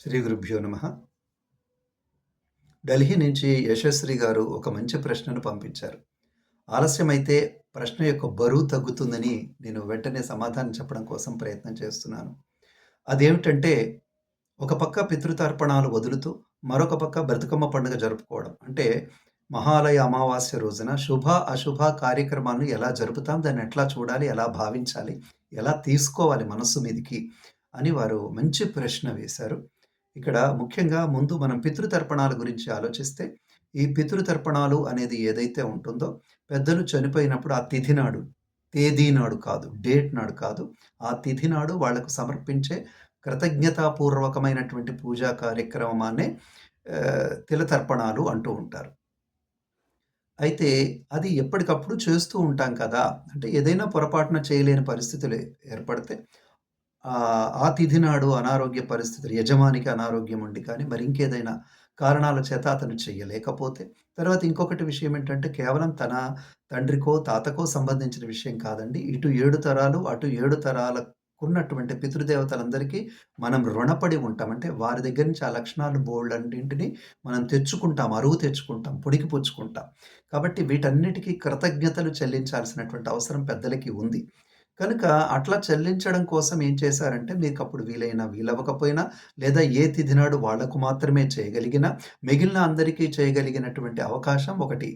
శ్రీ గురుభ్యో నమ. ఢిల్లీ నుంచి యశస్వి గారు ఒక మంచి ప్రశ్నను పంపించారు. ఆలస్యమైతే ప్రశ్న యొక్క బరువు తగ్గుతుందని నేను వెంటనే సమాధానం చెప్పడం కోసం ప్రయత్నం చేస్తున్నాను. అదేమిటంటే ఒక పక్క పితృతర్పణాలు వదులుతూ మరొక పక్క బ్రతుకమ్మ పండుగ జరుపుకోవడం. అంటే మహాలయ అమావాస్య రోజున శుభ అశుభ కార్యక్రమాలను ఎలా జరుపుతాం దాన్ని ఎట్లా చూడాలి ఎలా భావించాలి ఎలా తీసుకోవాలి మనస్సు మీదికి అని వారు మంచి ప్రశ్న వేశారు. ఇక్కడ ముఖ్యంగా ముందు మనం పితృతర్పణాల గురించి ఆలోచిస్తే ఈ పితృతర్పణాలు అనేది ఏదైతే ఉంటుందో పెద్దలు చనిపోయినప్పుడు ఆ తిథి నాడు తేదీ నాడు కాదు డేట్ నాడు కాదు ఆ తిథి నాడు వాళ్ళకు సమర్పించే కృతజ్ఞతాపూర్వకమైనటువంటి పూజా కార్యక్రమాన్నే తిలతర్పణాలు అంటూ ఉంటారు. అయితే అది ఎప్పటికప్పుడు చేస్తూ ఉంటాం కదా అంటే ఏదైనా పొరపాటున చేయలేని పరిస్థితులు ఏర్పడితే ఆ తిథి నాడు అనారోగ్య పరిస్థితులు యజమానికి అనారోగ్యం ఉండి కానీ మరి ఇంకేదైనా కారణాల చేత అతను చెయ్యలేకపోతే తర్వాత ఇంకొకటి విషయం ఏంటంటే కేవలం తన తండ్రికో తాతకో సంబంధించిన విషయం కాదండి. ఇటు ఏడు తరాలు అటు ఏడు తరాలకున్నటువంటి పితృదేవతలందరికీ మనం రుణపడి ఉంటాం. అంటే వారి దగ్గర నుంచి ఆ లక్షణాలు బోల్డన్నింటిని మనం తెచ్చుకుంటాం అరువు తెచ్చుకుంటాం పుడికి పుచ్చుకుంటాం. కాబట్టి వీటన్నిటికీ కృతజ్ఞతలు చెల్లించాల్సినటువంటి అవసరం పెద్దలకి ఉంది. కనుక అట్లా చెల్లించడం కోసం ఏం చేశారంటే మీకు అప్పుడు వీలైనా వీలవ్వకపోయినా లేదా ఏ తిథి నాడు వాళ్ళకు మాత్రమే చేయగలిగిన మిగిలిన అందరికీ చేయగలిగినటువంటి అవకాశం ఒకటి.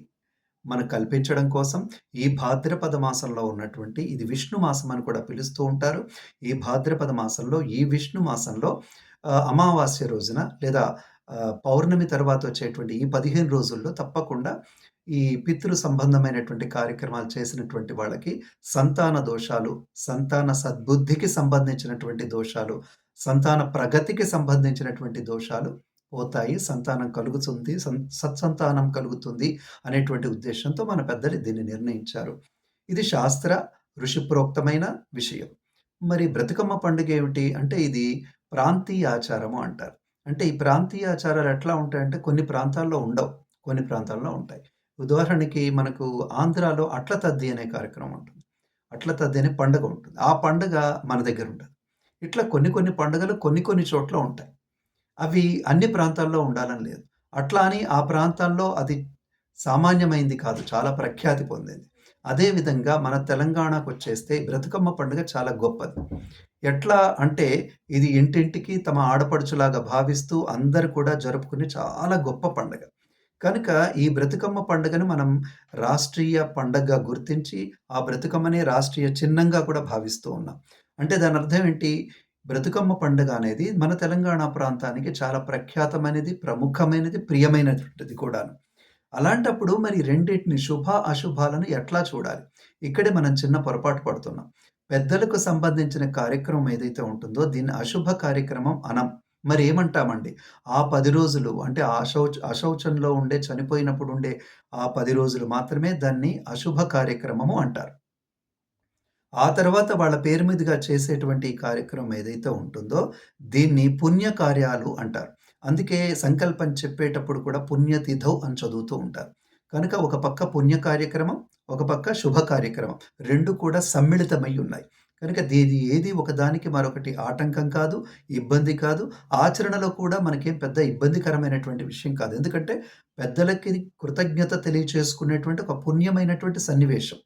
మనకు కల్పించడం కోసం ఈ భాద్రపద మాసంలో ఉన్నటువంటి ఇది విష్ణు మాసం అని కూడా పిలుస్తూ ఉంటారు. ఈ భాద్రపద మాసంలో ఈ విష్ణు మాసంలో అమావాస్య రోజున లేదా పౌర్ణమి తర్వాత వచ్చేటువంటి ఈ పదిహేను రోజుల్లో తప్పకుండా ఈ పితృ సంబంధమైనటువంటి కార్యక్రమాలు చేసినటువంటి వాళ్ళకి సంతాన దోషాలు సంతాన సద్బుద్ధికి సంబంధించినటువంటి దోషాలు సంతాన ప్రగతికి సంబంధించినటువంటి దోషాలు పోతాయి. సంతానం కలుగుతుంది సం- సత్సంతానం కలుగుతుంది అనేటువంటి ఉద్దేశంతో మన పెద్దలు దీన్ని నిర్ణయించారు. ఇది శాస్త్ర ఋషిప్రోక్తమైన విషయం. మరి బ్రతుకమ్మ పండుగ ఏమిటి? అంటే ఇది ప్రాంతీయ ఆచారము అంటారు. అంటే ఈ ప్రాంతీయ ఆచారాలు ఎట్లా ఉంటాయంటే కొన్ని ప్రాంతాల్లో ఉండవు కొన్ని ప్రాంతాల్లో ఉంటాయి. ఉదాహరణకి మనకు ఆంధ్రాలో అట్ల తద్ది అనే కార్యక్రమం ఉంటుంది. అట్ల తద్ది అనే పండుగ ఉంటుంది. ఆ పండుగ మన దగ్గర ఉంటుంది ఇట్లా కొన్ని కొన్ని పండుగలు కొన్ని కొన్ని చోట్ల ఉంటాయి. అవి అన్ని ప్రాంతాల్లో ఉండాలని లేదు. అట్లా అని ఆ ప్రాంతాల్లో అది సామాన్యమైంది కాదు చాలా ప్రఖ్యాతి పొందింది. అదేవిధంగా మన తెలంగాణకు వచ్చేస్తే బ్రతుకమ్మ పండుగ చాలా గొప్పది. ఎట్లా అంటే ఇది ఇంటింటికి తమ ఆడపడుచులాగా భావిస్తూ అందరు కూడా జరుపుకునే చాలా గొప్ప పండుగ. కనుక ఈ బ్రతుకమ్మ పండుగను మనం రాష్ట్రీయ పండగగా గుర్తించి ఆ బ్రతుకమ్మనే రాష్ట్రీయ చిహ్నంగా కూడా భావిస్తూ ఉన్నాం. అంటే దాని అర్థం ఏంటి? బ్రతుకమ్మ పండుగ అనేది మన తెలంగాణ ప్రాంతానికి చాలా ప్రఖ్యాతమైనది ప్రముఖమైనది ప్రియమైనటువంటిది కూడాను. అలాంటప్పుడు మరి రెండింటిని శుభ అశుభాలను ఎట్లా చూడాలి? ఇక్కడే మనం చిన్న పొరపాటు పడుతున్నాం. పెద్దలకు సంబంధించిన కార్యక్రమం ఏదైతే ఉంటుందో దీన్ని అశుభ కార్యక్రమం అనం. మరి ఏమంటామండి? ఆ పది రోజులు అంటే ఆ అశౌచ అశౌచంలో ఉండే చనిపోయినప్పుడు ఉండే ఆ పది రోజులు మాత్రమే దాన్ని అశుభ కార్యక్రమము అంటారు. ఆ తర్వాత వాళ్ళ పేరు మీదుగా చేసేటువంటి కార్యక్రమం ఏదైతే ఉంటుందో దీన్ని పుణ్య కార్యాలు అంటారు. అందుకే సంకల్పం చెప్పేటప్పుడు కూడా పుణ్యతిథౌ అని చదువుతూ ఉంటారు. కనుక ఒక పక్క పుణ్య కార్యక్రమం ఒక పక్క శుభ కార్యక్రమం రెండు కూడా సమ్మిళితమై ఉన్నాయి. కనుక దీని ఏది ఒకదానికి మరొకటి ఆటంకం కాదు ఇబ్బంది కాదు. ఆచరణలో కూడా మనకేం పెద్ద ఇబ్బందికరమైనటువంటి విషయం కాదు. ఎందుకంటే పెద్దలకి కృతజ్ఞత తెలియచేసుకునేటువంటి ఒక పుణ్యమైనటువంటి సన్నివేశం.